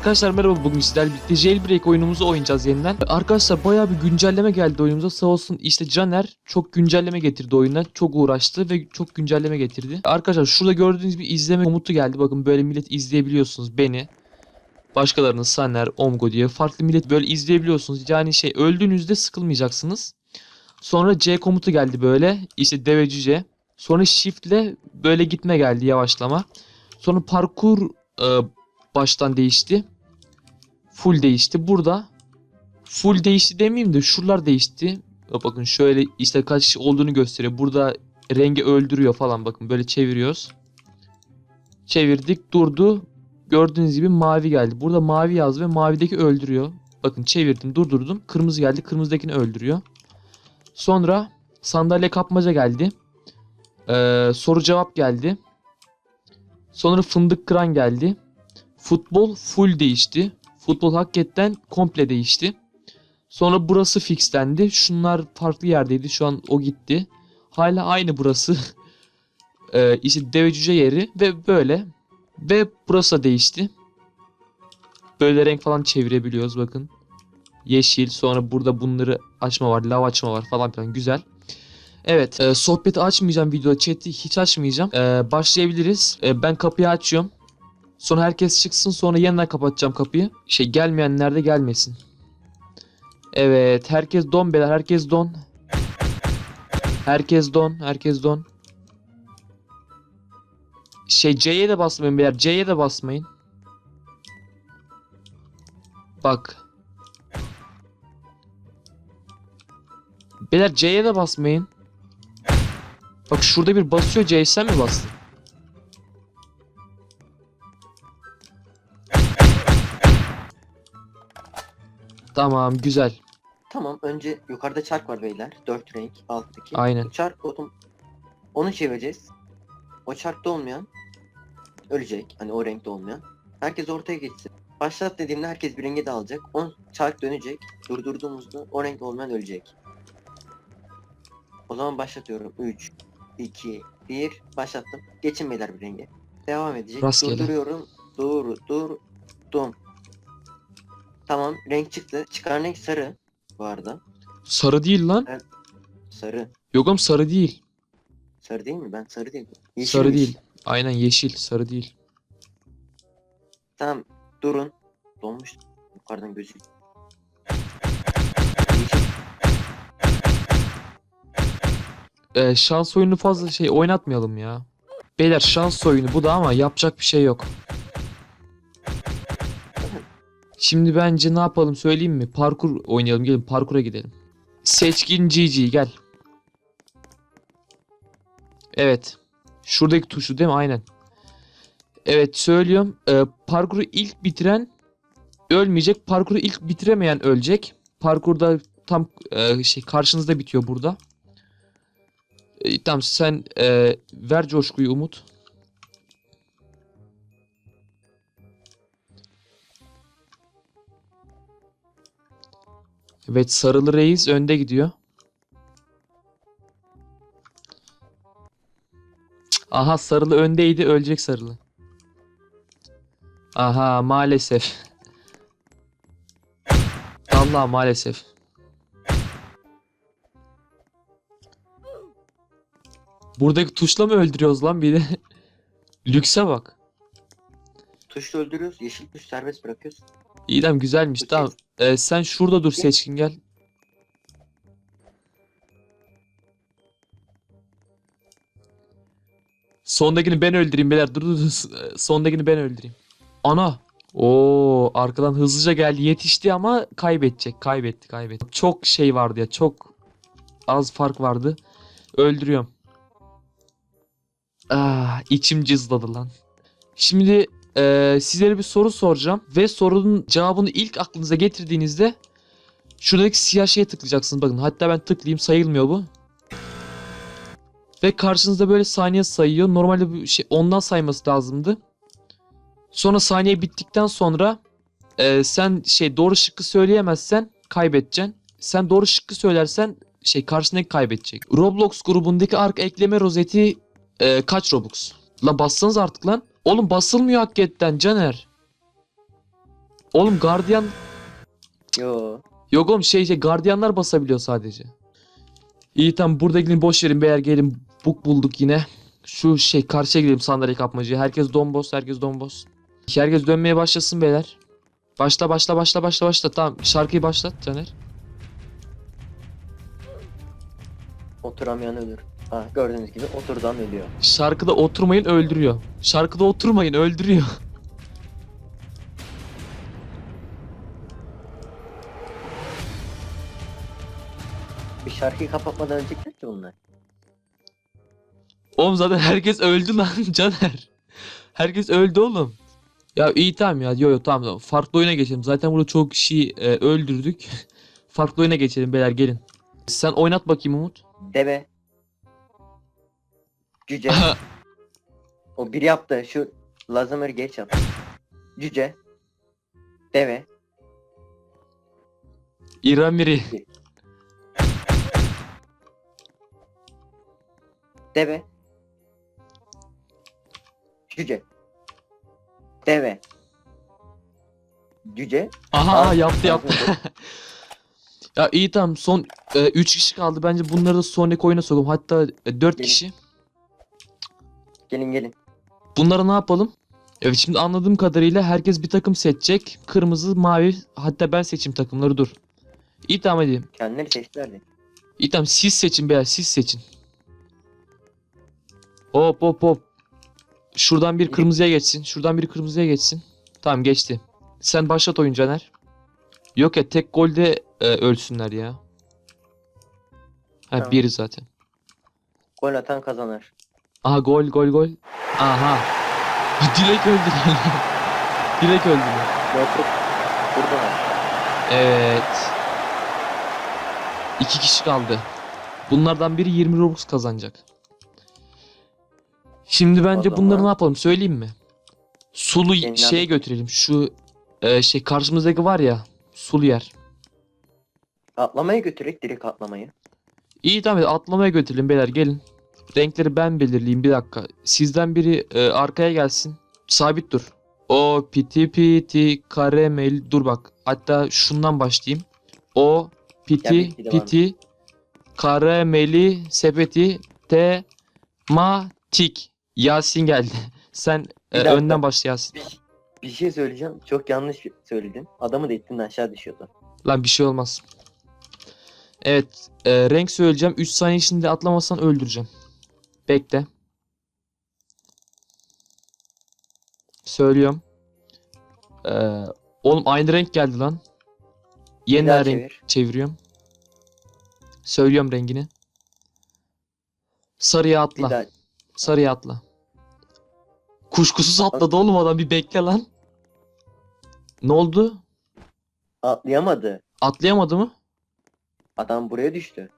Arkadaşlar merhaba bugün sizlerle birlikte Jailbreak oyunumuzu oynayacağız yeniden. Arkadaşlar bayağı bir güncelleme geldi oyunumuza sağ olsun işte Caner çok güncelleme getirdi oyuna. Çok uğraştı ve çok güncelleme getirdi. Arkadaşlar şurada gördüğünüz bir izleme komutu geldi. Bakın böyle millet izleyebiliyorsunuz beni. Başkalarını Saner, Omgo diye farklı millet böyle izleyebiliyorsunuz. Yani şey öldüğünüzde sıkılmayacaksınız. Sonra C komutu geldi böyle. işte deve cüce. Sonra shiftle böyle gitme geldi yavaşlama. Sonra parkur e, baştan değişti. Full değişti. Burada full değişti demeyeyim de şuralar değişti. Bakın şöyle işte kaç olduğunu gösteriyor. Burada rengi öldürüyor falan bakın böyle çeviriyoruz. Çevirdik durdu. Gördüğünüz gibi mavi geldi. Burada mavi yaz ve mavideki öldürüyor. Bakın çevirdim durdurdum. Kırmızı geldi. Kırmızıdakini öldürüyor. Sonra sandalye kapmaca geldi. Ee, soru cevap geldi. Sonra fındık kıran geldi. Futbol full değişti. Futbol hakikaten komple değişti. Sonra burası fixlendi. Şunlar farklı yerdeydi. Şu an o gitti. Hala aynı burası. ee, işte deve cüce yeri ve böyle. Ve burası da değişti. Böyle renk falan çevirebiliyoruz bakın. Yeşil sonra burada bunları açma var. Lav açma var falan filan güzel. Evet e, sohbeti açmayacağım videoda chat'i hiç açmayacağım. E, başlayabiliriz. E, ben kapıyı açıyorum. Sonra herkes çıksın sonra yeniden kapatacağım kapıyı. Şey gelmeyenler de gelmesin. Evet herkes don beyler herkes don. Herkes don herkes don. Şey C'ye de basmayın beyler C'ye de basmayın. Bak. Beyler C'ye de basmayın. Bak şurada bir basıyor C'ye sen mi bastın? Tamam güzel. Tamam önce yukarıda çark var beyler. 4 renk alttaki. Aynen. Bu çark otom onu çevireceğiz. O çarkta olmayan ölecek. Hani o renkte olmayan. Herkes ortaya geçsin. Başlat dediğimde herkes bir renge dağılacak. O çark dönecek. Durdurduğumuzda o renk olmayan ölecek. O zaman başlatıyorum. 3, 2, 1. Başlattım. Geçin beyler bir renge. Devam edecek. Rastgele. Durduruyorum. Dur, dur, dum. Tamam renk çıktı. Çıkan renk sarı bu arada. Sarı değil lan. Sarı. Yok oğlum sarı değil. Sarı değil mi? Ben sarı değil. Sarı Yeşilmiş. değil. Aynen yeşil sarı değil. Tamam durun. Donmuş. Yukarıdan gözü. Yeşil. Ee, şans oyunu fazla şey oynatmayalım ya. Beyler şans oyunu bu da ama yapacak bir şey yok. Şimdi bence ne yapalım söyleyeyim mi? Parkur oynayalım. Gelin parkura gidelim. Seçkin GG gel. Evet. Şuradaki tuşu değil mi? Aynen. Evet söylüyorum. Ee, parkuru ilk bitiren ölmeyecek. Parkuru ilk bitiremeyen ölecek. Parkurda tam e, şey karşınızda bitiyor burada. E, tamam sen e, ver coşkuyu Umut. Evet sarılı reis önde gidiyor. Aha sarılı öndeydi ölecek sarılı. Aha maalesef. Allah maalesef. Buradaki tuşla mı öldürüyoruz lan bir de? Lükse bak. Tuşla öldürüyoruz. Yeşil tuş serbest bırakıyoruz. İyiden güzelmiş. Tamam. Ee, sen şurada dur seçkin gel. Sondakini ben öldüreyim beyler. Dur dur dur. Ee, Sondakini ben öldüreyim. Ana. Oo arkadan hızlıca geldi. Yetişti ama kaybedecek. Kaybetti kaybetti. Çok şey vardı ya. Çok az fark vardı. Öldürüyorum. Ah içim cızladı lan. Şimdi e, sizlere bir soru soracağım ve sorunun cevabını ilk aklınıza getirdiğinizde şuradaki siyah şeye tıklayacaksınız. Bakın hatta ben tıklayayım sayılmıyor bu. Ve karşınızda böyle saniye sayıyor. Normalde bu şey ondan sayması lazımdı. Sonra saniye bittikten sonra e, sen şey doğru şıkkı söyleyemezsen kaybedeceksin. Sen doğru şıkkı söylersen şey karşındaki kaybedecek. Roblox grubundaki ark ekleme rozeti e, kaç Robux? La bassanız artık lan. Oğlum basılmıyor hakikaten Caner. Oğlum gardiyan Yo. yok oğlum şey şey gardiyanlar basabiliyor sadece. İyi tamam burada gidin boş verin beyler gelin buk bulduk yine. Şu şey karşıya gidelim sandalye kapmacıya. Herkes dombos herkes dombos. Herkes dönmeye başlasın beyler. Başla başla başla başla başla. Tamam şarkıyı başlat Caner. Oturamayan ölür. Ha gördüğünüz gibi oturdan ölüyor. Şarkıda oturmayın öldürüyor. Şarkıda oturmayın öldürüyor. Bir şarkıyı kapatmadan ölecekler ki bunlar. Oğlum zaten herkes öldü lan Caner. Herkes öldü oğlum. Ya iyi tamam ya. Yo yo tamam tamam. Farklı oyuna geçelim. Zaten burada çok kişiyi e, öldürdük. Farklı oyuna geçelim beyler gelin. Sen oynat bakayım Umut. Deve. Cüce. o biri yaptı. Şu Lazamer'ı geç yaptı. Cüce. Deve. İramiri. Deve. Cüce. Deve. Cüce. Aha Aa, yaptı yaptı. ya iyi tamam son 3 kişi kaldı. Bence bunları da sonraki oyuna sokalım. Hatta 4 Gelin. kişi. Gelin gelin. Bunları ne yapalım? Evet şimdi anladığım kadarıyla herkes bir takım seçecek. Kırmızı, mavi hatta ben seçeyim takımları dur. İyi tamam hadi. Kendileri seçtilerdi. İyi tamam siz seçin beyler siz seçin. Hop hop hop. Şuradan bir kırmızıya geçsin. Şuradan biri kırmızıya geçsin. Tamam geçti. Sen başlat oyun Caner. Yok ya tek golde e, ölsünler ya. Ha Tamam. biri zaten. Gol atan kazanır. Aha gol gol gol. Aha. Direkt öldüler. Direkt öldüler. Yok yok. Buradalar. Evet. İki kişi kaldı. Bunlardan biri 20 Robux kazanacak. Şimdi bence zaman- bunları ne yapalım söyleyeyim mi? Sulu Yenilen- şeye götürelim. Şu e, şey karşımızdaki var ya sulu yer. Atlamaya götürerek direkt atlamayı. İyi tamam atlamaya götürelim beyler gelin. Renkleri ben belirleyeyim bir dakika. Sizden biri e, arkaya gelsin. Sabit dur. O piti piti karamel dur bak. Hatta şundan başlayayım. O piti de piti karameli sepeti tematik. Yasin geldi. Sen e, dakika. önden başla Yasin. Bir, bir şey söyleyeceğim. Çok yanlış söyledim. Adamı da ittin aşağı düşüyordu. Lan bir şey olmaz. Evet. e, renk söyleyeceğim. 3 saniye içinde atlamazsan öldüreceğim. Bekle. Söylüyorum. Ee, oğlum aynı renk geldi lan. Bir Yeniden renk çevir. çeviriyorum. Söylüyorum rengini. Sarıya Bir atla. daha. Sarıya atla. Kuşkusuz atladı oğlum adam bir bekle lan. Ne oldu? Atlayamadı. Atlayamadı mı? Adam buraya düştü.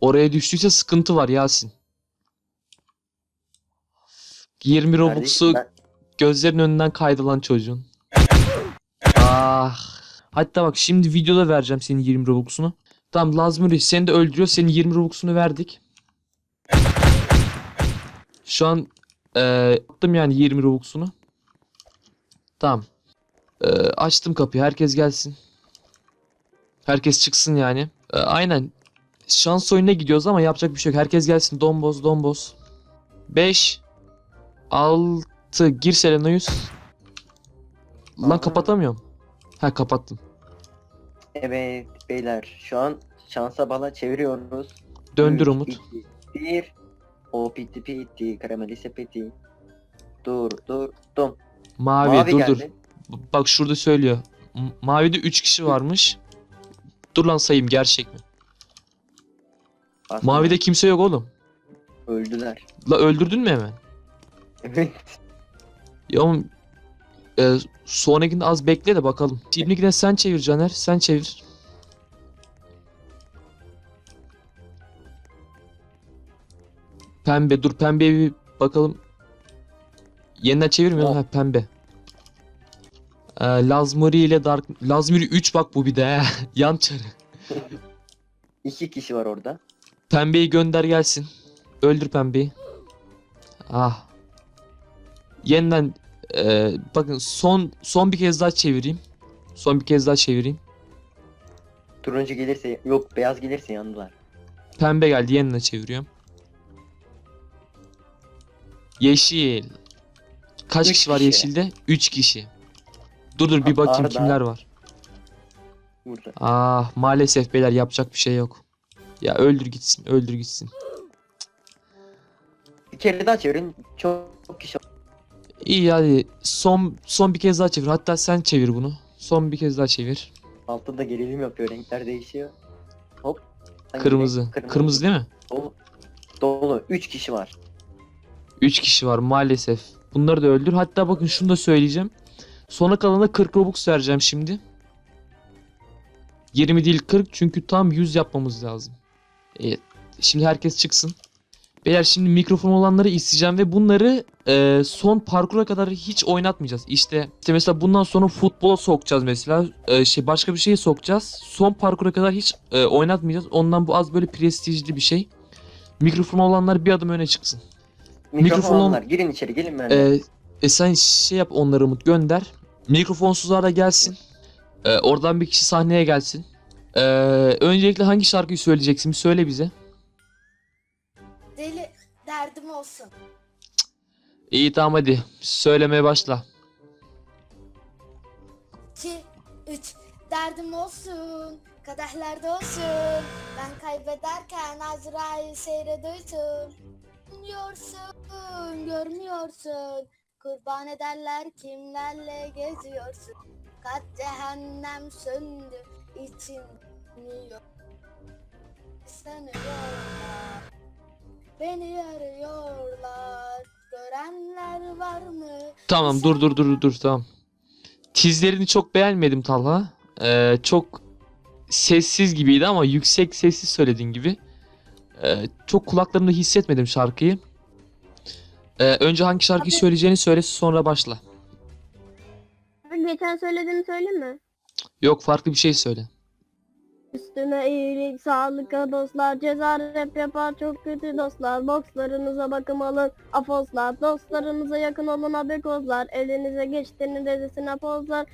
Oraya düştüyse sıkıntı var Yasin. 20 Robux'u Kardeşim ben- gözlerin önünden kaydı lan çocuğun. Ah. Hatta bak şimdi videoda vereceğim senin 20 Robux'unu. Tamam Lazmuri seni de öldürüyor. Senin 20 Robux'unu verdik. Şu an eee attım yani 20 Robux'unu. Tamam. Eee, açtım kapıyı. Herkes gelsin. Herkes çıksın yani. Eee, aynen. Şans oyununa gidiyoruz ama yapacak bir şey yok. Herkes gelsin. Domboz, domboz. 5 6 gir Selenoyus. Lan Aa. kapatamıyorum. Ha kapattım. Evet beyler şu an şansa bala çeviriyoruz. Döndür Üç, Umut. iki, Bir. O piti piti karameli sepeti. Dur dur dum. Mavi, Mavi dur geldi. dur. B- Bak şurada söylüyor. M- Mavide 3 kişi varmış. Dur lan sayayım gerçek mi? Aslında Mavide kimse yok oğlum. öldüler. La öldürdün mü hemen? Evet. Ya oğlum e, sonrakinde az bekle de bakalım. Şimdikine sen çevir Caner. Sen çevir. Pembe. Dur pembeye bir bakalım. Yeniden çevirmiyorum. Oh. Ha pembe. Ee, Lazmuri ile Dark... Lazmuri 3 bak bu bir de he. Yan çarı. İki kişi var orada. Pembeyi gönder gelsin. Öldür pembeyi. Ah. Yeniden e, bakın son son bir kez daha çevireyim. Son bir kez daha çevireyim. Turuncu gelirse yok beyaz gelirse yandılar. Pembe geldi yeniden çeviriyorum. Yeşil. Kaç Üç kişi var kişi. yeşilde? 3 kişi. Dur dur bir bakayım Arda. kimler var. Burada. Ah maalesef beyler yapacak bir şey yok. Ya öldür gitsin öldür gitsin. Bir kere daha çevirin. Çok, çok kişi. İyi hadi son son bir kez daha çevir. Hatta sen çevir bunu. Son bir kez daha çevir. Altta da gerilim yapıyor. Renkler değişiyor. Hop. Hangi Kırmızı. renk? Kırmızı değil mi? Dolu. Dolu. Üç kişi var. 3 kişi var maalesef. Bunları da öldür. Hatta bakın şunu da söyleyeceğim. Sona kalana 40 Robux vereceğim şimdi. 20 değil 40 çünkü tam 100 yapmamız lazım. Evet. Şimdi herkes çıksın. Beyler şimdi mikrofon olanları isteyeceğim ve bunları e, son parkura kadar hiç oynatmayacağız. İşte, işte mesela bundan sonra futbola sokacağız mesela. E, şey başka bir şeye sokacağız. Son parkura kadar hiç e, oynatmayacağız. Ondan bu az böyle prestijli bir şey. Mikrofon olanlar bir adım öne çıksın. Mikrofon olanlar. Girin içeri gelin ben. Ee, e sen şey yap onları Umut gönder. Mikrofonsuzlar da gelsin. Ee, oradan bir kişi sahneye gelsin. Ee, öncelikle hangi şarkıyı söyleyeceksin? Bir söyle bize. Derdim olsun. İyi tamam hadi. Söylemeye başla. 2 3 derdim olsun. Kadehlerde olsun. Ben kaybederken Azrail seyrediyordum. Görmüyorsun, görmüyorsun. Kurban ederler kimlerle geziyorsun. Kat cehennem söndü için yanıyor. Beni arıyorlar. Görenler var mı? Tamam dur dur dur dur tamam. Tizlerini çok beğenmedim Talha. Ee, çok sessiz gibiydi ama yüksek sessiz söylediğin gibi. Ee, çok kulaklarımda hissetmedim şarkıyı. Ee, önce hangi şarkıyı Abi- söyleyeceğini söyle sonra başla. Geçen söylediğimi söyleyeyim mi? Yok farklı bir şey söyle. Üstüne iyilik, sağlıkla dostlar, ceza rap yapar çok kötü dostlar. Bokslarınıza bakım alın, afoslar. Dostlarınıza yakın olun abekozlar. Elinize geçtiğini dedesine pozlar.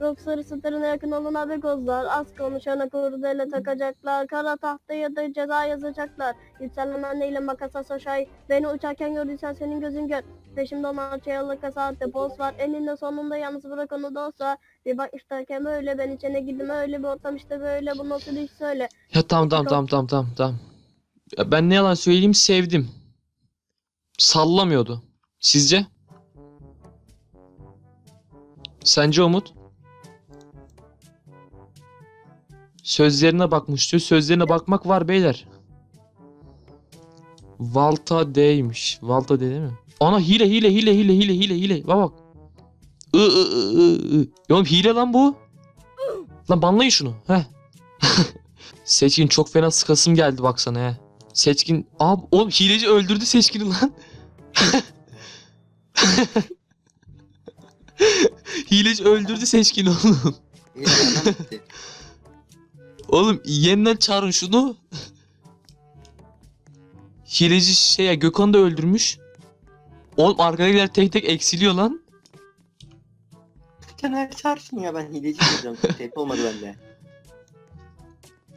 Boksları starına yakın olun abekozlar. Az konuşana kurdele takacaklar. Kara tahtaya da ceza yazacaklar. Yükselen anneyle makasa soşay. Beni uçarken gördüysen senin gözün gör. Peşimde olan çayalık saatte poz var. Eninde sonunda yalnız bırak onu dostlar. Bir bak işlerken böyle ben içine girdim öyle bir ortam işte böyle bu nasıl iş söyle. Ya tamam tamam tamam tamam tamam tamam. Ya ben ne yalan söyleyeyim sevdim. Sallamıyordu. Sizce? Sence Umut? Sözlerine bakmış diyor. Sözlerine bakmak var beyler. Valta D'ymiş. Valta D değil mi? Ana hile hile hile hile hile hile hile. Bak bak. I, I, I, I, oğlum hile lan bu. Lan banlayın şunu. Heh. Seçkin çok fena sıkasım geldi baksana he. Seçkin abi oğlum hileci öldürdü Seçkin'i lan. hileci öldürdü Seçkin'i oğlum. Oğlum yeniden çağırın şunu. Hileci şey ya Gökhan'ı da öldürmüş. Oğlum arkadakiler tek tek eksiliyor lan. Caner çağırsın ya ben hileci diyeceğim. Tep olmadı bende.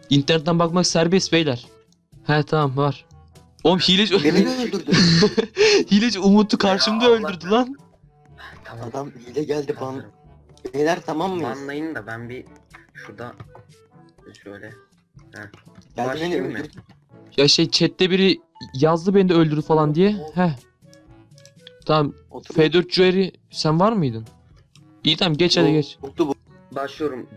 İnternetten bakmak serbest beyler. He tamam var. Oğlum hileci Beni de öldürdü. hileci Umut'u karşımda Ya Allah öldürdü lan. Tamam. Adam hile geldi ban. Beyler tamam mıyız? Banlayın da ben bir şurada şöyle. Geldi beni Başlayayım mı? Ya şey chatte biri yazdı beni de öldürdü falan diye. He. Tamam. Otur. F4 Jury sen var mıydın? İyi tamam geç hadi Bu- geç. Mutlu bu. Başlıyorum.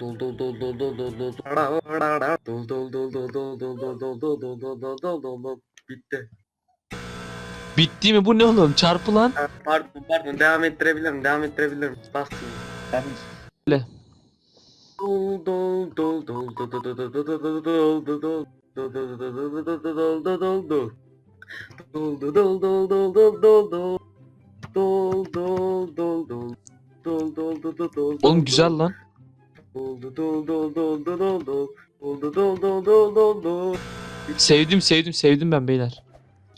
Bitti. Bitti mi bu ne oğlum? Çarpı lan. Pardon pardon devam ettirebilirim devam ettirebilirim. Bastım. Ben Dol dol dol dol dol dol dol dol dol dol dol dol dol. Dol dol dol dol dol dol dol dol dol dol. Dol dol dol dol dol dol dol dol. Dol dol dol dol. Dol dol dol dol dol. Oğlum güzel lan. Dol dol dol dol dol dol dol dol. Dol dol dol dol dol dol dol. Sevdim sevdim sevdim ben beyler.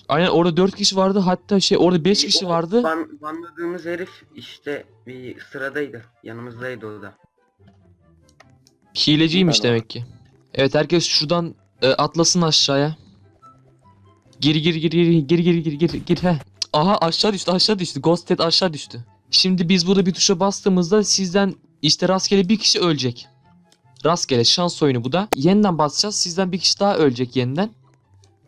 Aynen orada 4 kişi vardı hatta şey orada 5 kişi vardı. Ban, banladığımız herif işte bir sıradaydı. Yanımızdaydı o da. Hileciymiş demek ki. Evet herkes şuradan e, atlasın aşağıya. Gir gir gir gir gir gir gir gir gir he. Aha aşağı düştü aşağı düştü. Ghosted aşağı düştü. Şimdi biz burada bir tuşa bastığımızda sizden işte rastgele bir kişi ölecek. Rastgele şans oyunu bu da. Yeniden basacağız. Sizden bir kişi daha ölecek yeniden.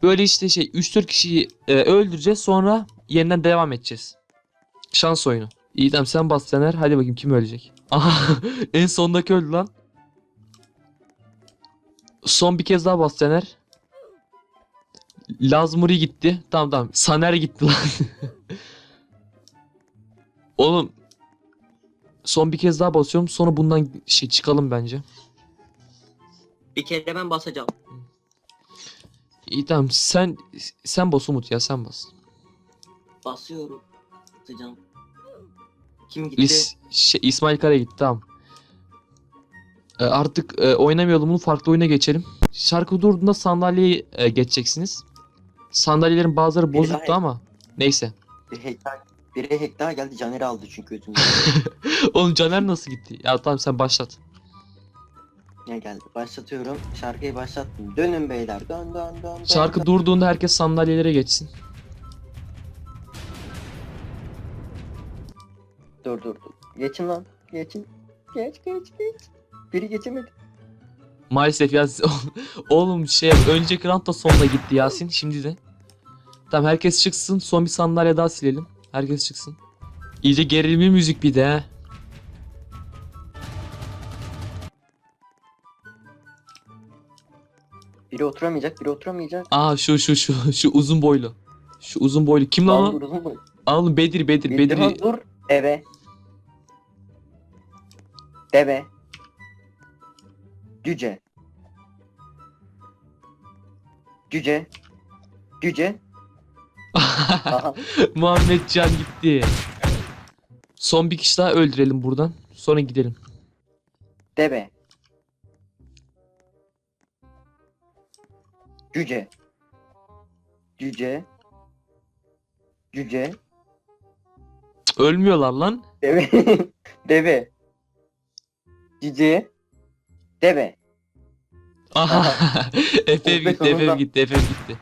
Böyle işte şey 3-4 kişiyi e, öldüreceğiz sonra yeniden devam edeceğiz. Şans oyunu. İyi tamam sen bas Caner. Hadi bakayım kim ölecek. Aha en sondaki öldü lan. Son bir kez daha bas Caner. Lazmuri gitti. Tamam tamam. Saner gitti lan. Oğlum. Son bir kez daha basıyorum. Sonra bundan şey çıkalım bence. Bir kere ben basacağım. İyi tamam. Sen sen bas Umut ya sen bas. Basıyorum. Basacağım. Kim gitti? İs, şey, İsmail Kara gitti tamam. Ee, artık e, oynamayalım bunu farklı oyuna geçelim. Şarkı durduğunda sandalyeye e, geçeceksiniz. Sandalyelerin bazıları bozuktu daha- ama neyse. Bir. Biri hektar geldi Caner'i aldı çünkü özümden. Oğlum Caner nasıl gitti? Ya tamam sen başlat. ne geldi? Başlatıyorum. Şarkıyı başlattım. Dönün beyler. Dön dön dön. dön, Şarkı dön. durduğunda herkes sandalyelere geçsin. Dur dur dur. Geçin lan. Geçin. Geç geç geç. Biri geçemedi. Maalesef ya oğlum şey önceki round da sonuna gitti Yasin şimdi de. Tamam herkes çıksın son bir sandalye daha silelim. Herkes çıksın. İyice gerilimli müzik bir de he. Biri oturamayacak, biri oturamayacak. Aa şu şu şu şu uzun boylu. Şu uzun boylu. Kim lan Lan o? dur uzun boy. Aa, Oğlum Bedir Bedir daha Bedir. dur. Deve. Deve. Cüce. Cüce. Cüce. Aha. Muhammed Can gitti. Son bir kişi daha öldürelim buradan. Sonra gidelim. Deve. Cüce. Cüce. Cüce. Ölmüyorlar lan. Deve. Deve. Cüce. Deve. Aha. Efe be, gitti, Efe sonunda. gitti, Efe gitti.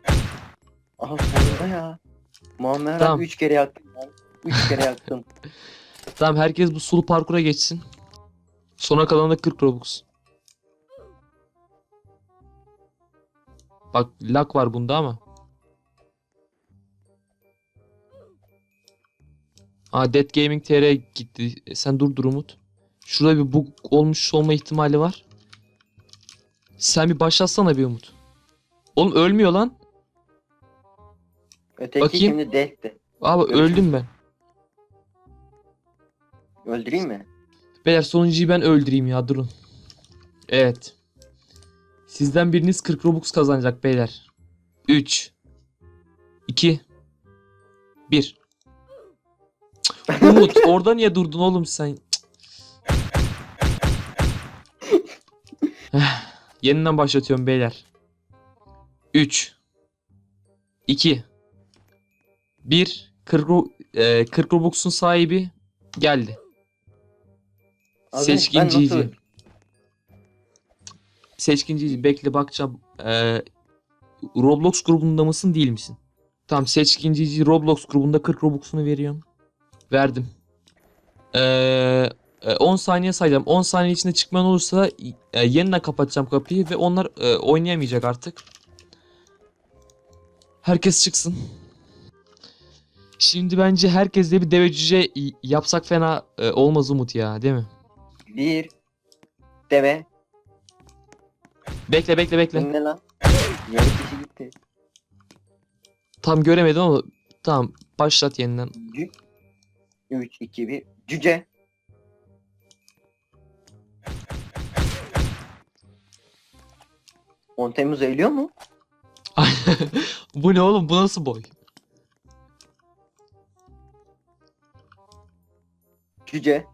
Aha sonunda ya. Muammer Tamam. abi 3 kere yaktım lan. 3 kere yaktım. Tamam herkes bu sulu parkura geçsin. Sona kalan da 40 Robux. Bak lag var bunda ama. Aa Dead Gaming TR gitti. E, sen dur dur Umut. Şurada bir bug olmuş olma ihtimali var. Sen bir başlatsana bir Umut. Oğlum ölmüyor lan. Öteki Bakayım. şimdi Death'ti. Abi öldüm ben. Öldüreyim mi? Beyler sonuncuyu ben öldüreyim ya durun. Evet. Sizden biriniz 40 Robux kazanacak beyler. 3 2 1 Umut orada niye durdun oğlum sen? Yeniden başlatıyorum beyler. 3 2 1 40, Ro- e, 40 Robux'un sahibi geldi. Abi, Seçkin ben nasıl? Seçkin Cici bekle bakacağım. Ee, Roblox grubunda mısın değil misin? Tamam Seçkin Cici Roblox grubunda 40 Robux'unu veriyorum. Verdim. Ee, e, 10 saniye sayacağım. 10 saniye içinde çıkman olursa e, yeniden kapatacağım kapıyı ve onlar e, oynayamayacak artık. Herkes çıksın. Şimdi bence herkesle bir deve cüce yapsak fena e, olmaz Umut ya değil mi? Bir. Deve. Bekle bekle bekle. Ne lan? Yarı kişi gitti. Tam göremedim ama Tamam başlat yeniden. 3, 2, 1. Cüce. On Temmuz eğiliyor mu? bu ne oğlum bu nasıl boy? Cüce.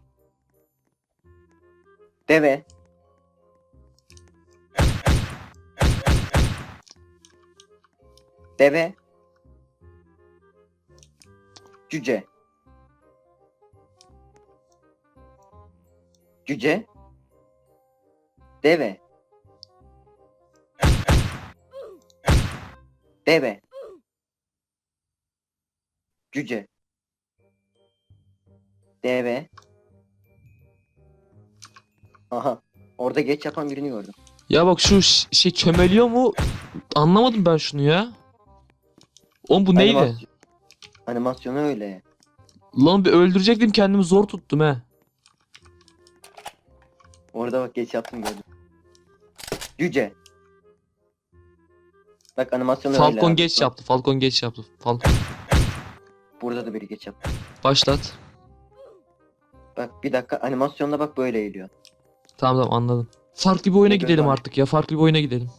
Deve. Deve. Cüce. Cüce. Deve. Deve. Cüce. Deve. Aha. Orada geç yapan birini gördüm. Ya bak şu ş- şey çömeliyor mu? Anlamadım ben şunu ya. Oğlum bu neydi? Animasyon- Animasyonu öyle. Lan bir öldürecektim kendimi zor tuttum he. Orada bak geç yaptım gördüm. Cüce. Bak animasyonu öyle. Falcon abi. geç yaptı. Falcon geç yaptı. Falcon. Burada da biri geç yaptı. Başlat. Bak bir dakika animasyonda bak böyle eğiliyor. Tamam tamam anladım. Farklı bir oyuna Ne gidelim artık ya. Farklı bir oyuna gidelim.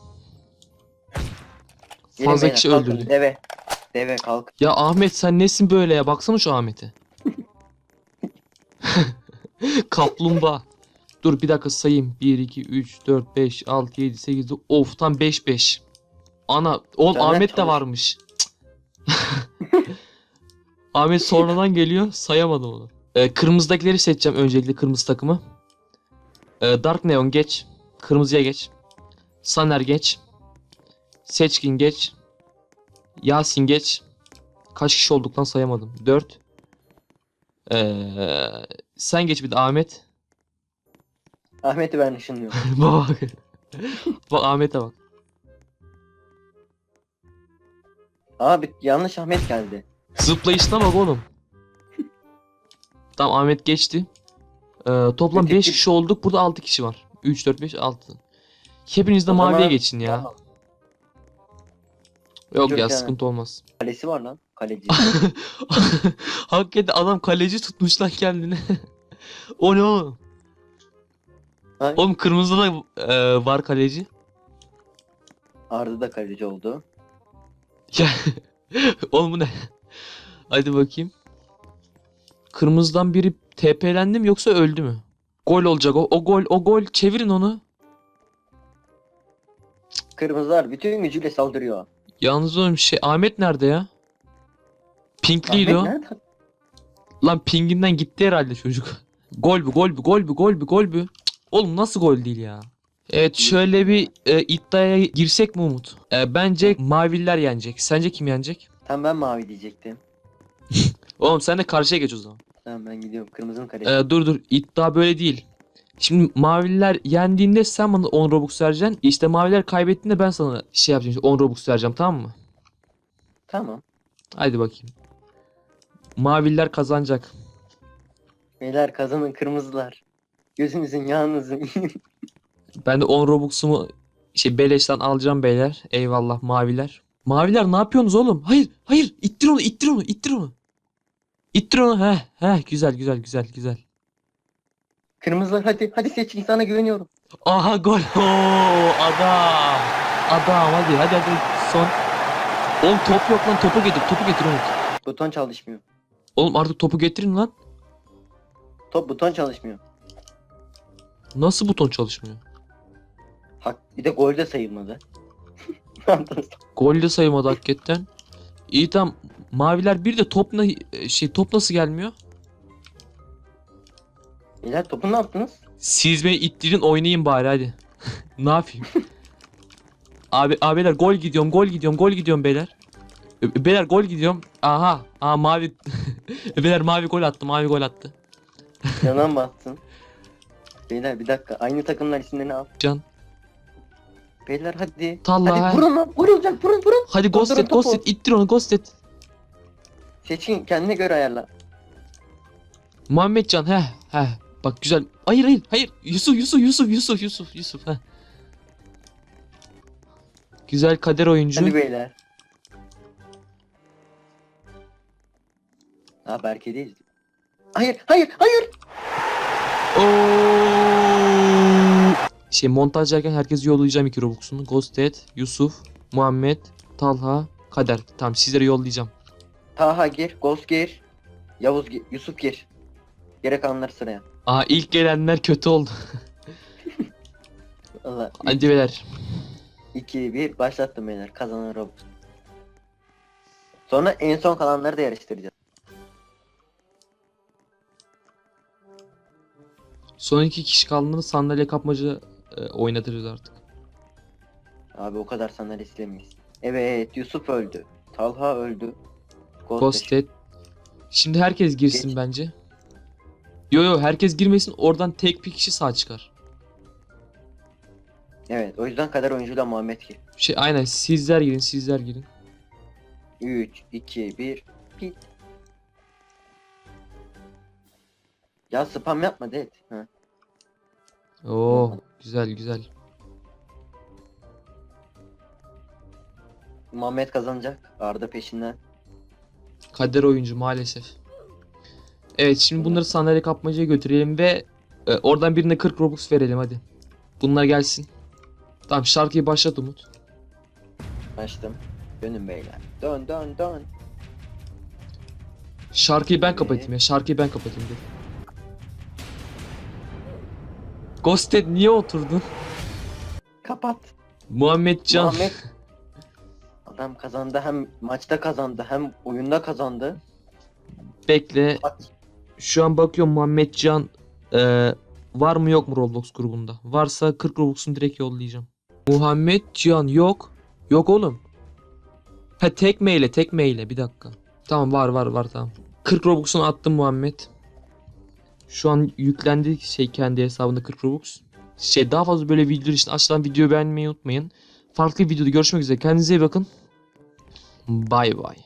Gelin Fazla beyler, kişi kalkın. öldürdük. Deve. Deve kalk. Ya Ahmet sen nesin böyle ya? Baksana şu Ahmet'e. Kaplumbağa. Dur bir dakika sayayım. 1, 2, 3, 4, 5, 6, 7, 8, of tam 5, 5. Ana oğlum Caner Ahmet de çalış. varmış. Ahmet sonradan geliyor. Sayamadım onu. Ee, kırmızıdakileri seçeceğim öncelikle kırmızı takımı. Ee, Dark Neon geç. Kırmızıya geç. Saner geç. Seçkin geç. Yasin geç. Kaç kişi olduk lan sayamadım. 4. Ee, sen geç bir de Ahmet. Ahmet'i ben ışınlıyorum. bak. bak Ahmet'e bak. Abi yanlış Ahmet geldi. Zıplayışına bak oğlum. Tamam Ahmet geçti. Ee, toplam Öteki- 5 kişi olduk. Burada 6 kişi var. 3, 4, 5, 6. Hepiniz de O maviye zaman- geçin ya. Tamam. Yok Yok ya yani. sıkıntı olmaz. Kalesi var lan. Kaleci. Hakikaten adam kaleci tutmuş lan kendini. o ne oğlum? Ay. Oğlum kırmızıda da e, var kaleci. Arda da kaleci oldu. Ya oğlum bu ne? Hadi bakayım. Kırmızıdan biri TP'lendi mi yoksa öldü mü? Gol olacak o. O gol, o gol. Çevirin onu. Kırmızılar bütün gücüyle saldırıyor. Yalnız oğlum şey Ahmet nerede ya? Pinkliydi Ahmet o. nerede? Lan pinginden gitti herhalde çocuk. Gol bu, gol bu, gol bu, gol bu, gol bu. Oğlum nasıl gol değil ya? Evet şöyle bir e, iddiaya girsek mi Umut? E, bence maviler yenecek. Sence kim yenecek? Tam ben mavi diyecektim. Oğlum sen de karşıya geç o zaman. Tamam ben gidiyorum. Kırmızının kaleci. E, dur dur iddia böyle değil. Şimdi maviler yendiğinde sen bana 10 Robux vereceksin. İşte maviler kaybettiğinde ben sana şey yapacağım. işte 10 Robux vereceğim tamam mı? Tamam. Haydi bakayım. Maviler kazanacak. Beyler kazanın kırmızılar. Gözünüzün yağınızın. Ben de 10 Robux'umu şey beleşten alacağım beyler. Eyvallah maviler. Maviler ne yapıyorsunuz oğlum? Hayır, hayır. İttir onu, ittir onu, ittir onu. İttir onu. He, he. Güzel, güzel, güzel, güzel. Kırmızılar hadi. Hadi seçkin sana güveniyorum. Aha gol. Oo, adam. Adam hadi, hadi, hadi. Son. Oğlum top yok lan. Topu getir, topu getir Umut. Buton çalışmıyor. Oğlum artık topu getirin lan. Top buton çalışmıyor. Nasıl buton çalışmıyor? Hak bir de golde sayılmadı. Ne yaptınız? Gol de sayılmadı hakikaten. İyi tamam. Maviler bir de top na- şey top nasıl gelmiyor? Beyler topu ne yaptınız? Siz beni ittirin oynayın bari hadi. ne yapayım? Abi abiler gol gidiyorum, gol gidiyorum, gol gidiyorum beyler. E, Beyler gol gidiyorum. Aha, aha mavi. beyler mavi gol attı, mavi gol attı. Yanan bassın. Beyler bir dakika. Aynı takımlar isimlerini al. Can. Beyler hadi. Talha. Hadi vurun lan. Vurulacak. Vurun vurun. Hadi ghost Doldurun et, ghost topu. et, ittir onu, ghost et. Seçkin kendine göre ayarla. Muhammedcan he he. Bak güzel. Hayır hayır hayır. Yusuf Yusuf Yusuf Yusuf Yusuf Yusuf he. Güzel kader oyuncu. Hadi beyler. Ha Berke değil. Hayır hayır hayır. Oo! Şey montaj yerken herkesi yollayacağım iki Robux'unu. Ghosted, Yusuf, Muhammed, Talha, Kader. Tamam sizlere yollayacağım. Taha gir. Ghost gir. Yavuz gir. Yusuf gir. Gerek kalanları sıraya. Aa ilk gelenler kötü oldu. Allah. Hadi beyler. 2 1 başlattım beyler. Kazanan Robux. Sonra en son kalanları da yarıştıracağız. Son iki kişi kaldığında sandalye kapmaca e, oynatırız artık. Abi o kadar sandalye silemeyiz. Evet Yusuf öldü. Talha öldü. Ghost Ghosted. Şimdi herkes girsin Geç. bence. Yo yo herkes girmesin oradan tek bir kişi sağ çıkar. Evet o yüzden kadar oyuncuyla Muhammed gir. Şey aynen sizler girin sizler girin. 3 2 1 Pit. Ya spam yapma Dead. Ha. Oo güzel güzel. Muhammed kazanacak. Arda peşinden. Kader oyuncu maalesef. Evet şimdi bunları sandalye kapmacaya götürelim ve e, oradan birine 40 Robux verelim hadi. Bunlar gelsin. Tamam şarkıyı başlat Umut. Açtım. Dönün beyler. Dön dön dön. Şarkıyı ben kapatayım ya. Şarkıyı ben kapatayım dur. Ghosted niye oturdun? Kapat. Muhammed Can. Muhammed. Adam kazandı hem maçta kazandı hem oyunda kazandı. Bekle. Bak Şu an bakıyorum Muhammed Can e, var mı yok mu Roblox grubunda? Varsa 40 Robux'unu direkt yollayacağım. Muhammed Can yok. Yok oğlum. Ha tek maile tek maile bir dakika. Tamam var var var tamam. 40 Robux'unu attım Muhammed. Şu an yüklendi şey kendi hesabında 40 Robux. Şey daha fazla böyle videolar için aşağıdan video beğenmeyi unutmayın. Farklı videoda görüşmek üzere. Kendinize iyi bakın. Bay bay.